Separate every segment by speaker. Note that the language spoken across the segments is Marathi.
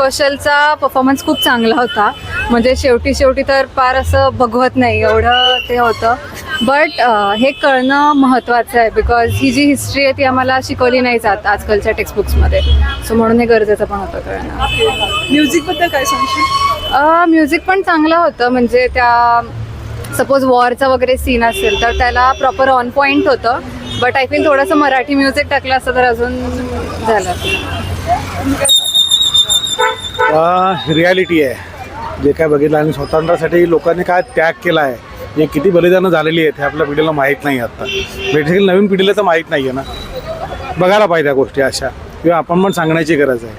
Speaker 1: कौशलचा परफॉर्मन्स खूप चांगला होता. म्हणजे शेवटी शेवटी तर फार असं बघवत नाही एवढं ते होतं. बट हे कळणं महत्त्वाचं आहे बिकॉज ही जी हिस्ट्री आहे ती आम्हाला शिकवली नाही जात आजकालच्या टेक्स्टबुक्समध्ये सो म्हणून हे गरजेचं पण होतं कळणं.
Speaker 2: म्युझिकबद्दल काय सांगशील?
Speaker 1: म्युझिक पण चांगलं होतं. म्हणजे त्या सपोज वॉरचा वगैरे सीन असेल तर त्याला प्रॉपर ऑन पॉईंट होतं. बट आय फील थोडंसं मराठी म्युझिक टाकलं असतं तर अजून झालं.
Speaker 3: रियालिटी आहे. जे काय बघितलं आणि स्वातंत्र्यासाठी लोकांनी काय त्याग केला आहे जे किती बलिदानं झालेली आहेत हे आपल्या पिढीला माहीत नाही आता. बेसिकली नवीन पिढीला तर माहीत नाही आहे ना. बघायला पाहिजे त्या गोष्टी अशा. किंवा आपण पण सांगण्याची गरज आहे.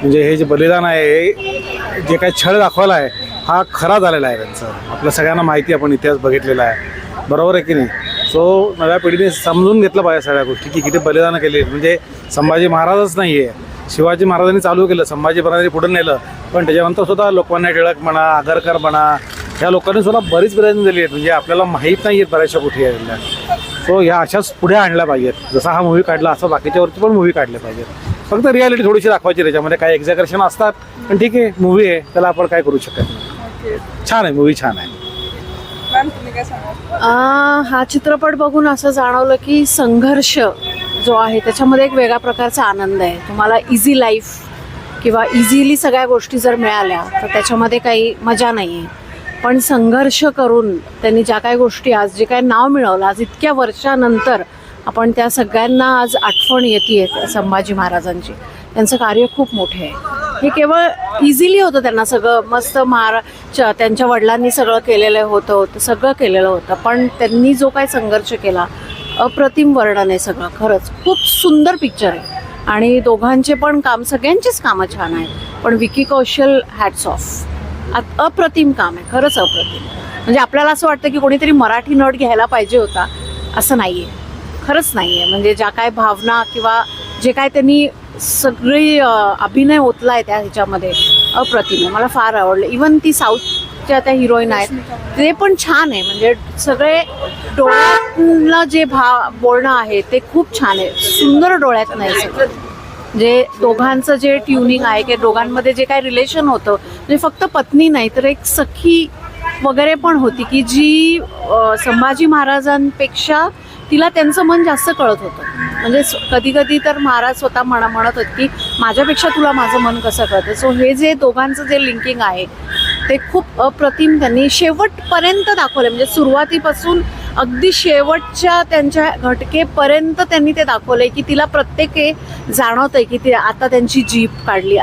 Speaker 3: म्हणजे हे जे बलिदान आहे हे जे काही छळ दाखवला आहे हा खरा झालेला आहे त्यांचा. आपल्या सगळ्यांना माहिती आपण इतिहास बघितलेला आहे. बरोबर आहे की नाही? सो नव्या पिढीने समजून घेतलं पाहिजे सगळ्या गोष्टी की किती बलिदानं केली आहेत. म्हणजे संभाजी महाराजच नाही आहे शिवाजी महाराजांनी चालू केलं संभाजी महाराजांनी पुढे नेलं पण त्याच्यानंतर सुद्धा लोकमान्य टिळक म्हणा आगरकर म्हणा या लोकांनी सुद्धा बरीच प्रयत्न दिली आहेत. म्हणजे आपल्याला माहीत नाही आहेत बऱ्याचशा कुठे यायला सो ह्या अशाच पुढे आणल्या पाहिजेत. जसा हा मूवी काढला असं बाकीच्यावरती पण मूवी काढले पाहिजेत. फक्त रियालिटी थोडीशी दाखवायची त्याच्यामध्ये. काही एक्झॅकरेशन असतात पण ठीक आहे मूवी आहे त्याला आपण काय करू शकत नाही. छान आहे मूवी छान आहे.
Speaker 4: हा चित्रपट बघून असं जाणवलं की संघर्ष जो आहे त्याच्यामध्ये एक वेगळ्या प्रकारचा आनंद आहे. तुम्हाला इझी लाईफ किंवा इझिली सगळ्या गोष्टी जर मिळाल्या तर त्याच्यामध्ये काही मजा नाही आहे पण संघर्ष करून त्यांनी ज्या काही गोष्टी आज जे काय नाव मिळवलं आज इतक्या वर्षानंतर आपण त्या सगळ्यांना आज आठवण येते संभाजी महाराजांची. त्यांचं कार्य खूप मोठे आहे. हे केवळ इझिली होतं त्यांना सगळं. मस्त महारा त्यांच्या वडिलांनी सगळं केलेलं होतं होतं सगळं केलेलं होतं. पण त्यांनी जो काय संघर्ष केला अप्रतिम वर्णन आहे सगळं खरंच. खूप सुंदर पिक्चर आहे. आणि दोघांचे पण काम सगळ्यांचीच कामं छान आहेत. पण विकी कौशल हॅट्स ऑफ अप्रतिम काम आहे खरंच अप्रतिम. म्हणजे आपल्याला असं वाटतं की कोणीतरी मराठी नट घ्यायला पाहिजे होता. असं नाही आहे खरंच नाही आहे म्हणजे ज्या काय भावना किंवा जे काय त्यांनी सगळी अभिनय ओतला आहे त्या ह्याच्यामध्ये अप्रतिम आहे. मला फार आवडलं. इवन ती साऊथ साऊथच्या त्या हिरोईन आहेत. ते पण छान आहे. म्हणजे सगळे डोळ्यातलं जे भा बोलणं आहे ते खूप छान आहे. सुंदर डोळ्यात नाही जे म्हणजे दोघांचं जे ट्युनिंग आहे की दोघांमध्ये जे काय रिलेशन होतं म्हणजे फक्त पत्नी नाही तर एक सखी वगैरे पण होती की जी संभाजी महाराजांपेक्षा तिला त्यांचं मन जास्त कळत होतं. म्हणजे कधी कधी तर महाराज स्वतः म्हणा म्हणत होत की माझ्यापेक्षा तुला माझं मन कसं कळतं? सो हे जे दोघांचं जे लिंकिंग आहे ते खूप अप्रतिम त्यांनी शेवटपर्यंत दाखवलं म्हणजे सुरुवातीपासून अगदी शेवटच्या त्यांच्या घटकेपर्यंत त्यांनी ते दाखवलंय की तिला प्रत्येक जाणवतंय की ती आता त्यांची जीप काढली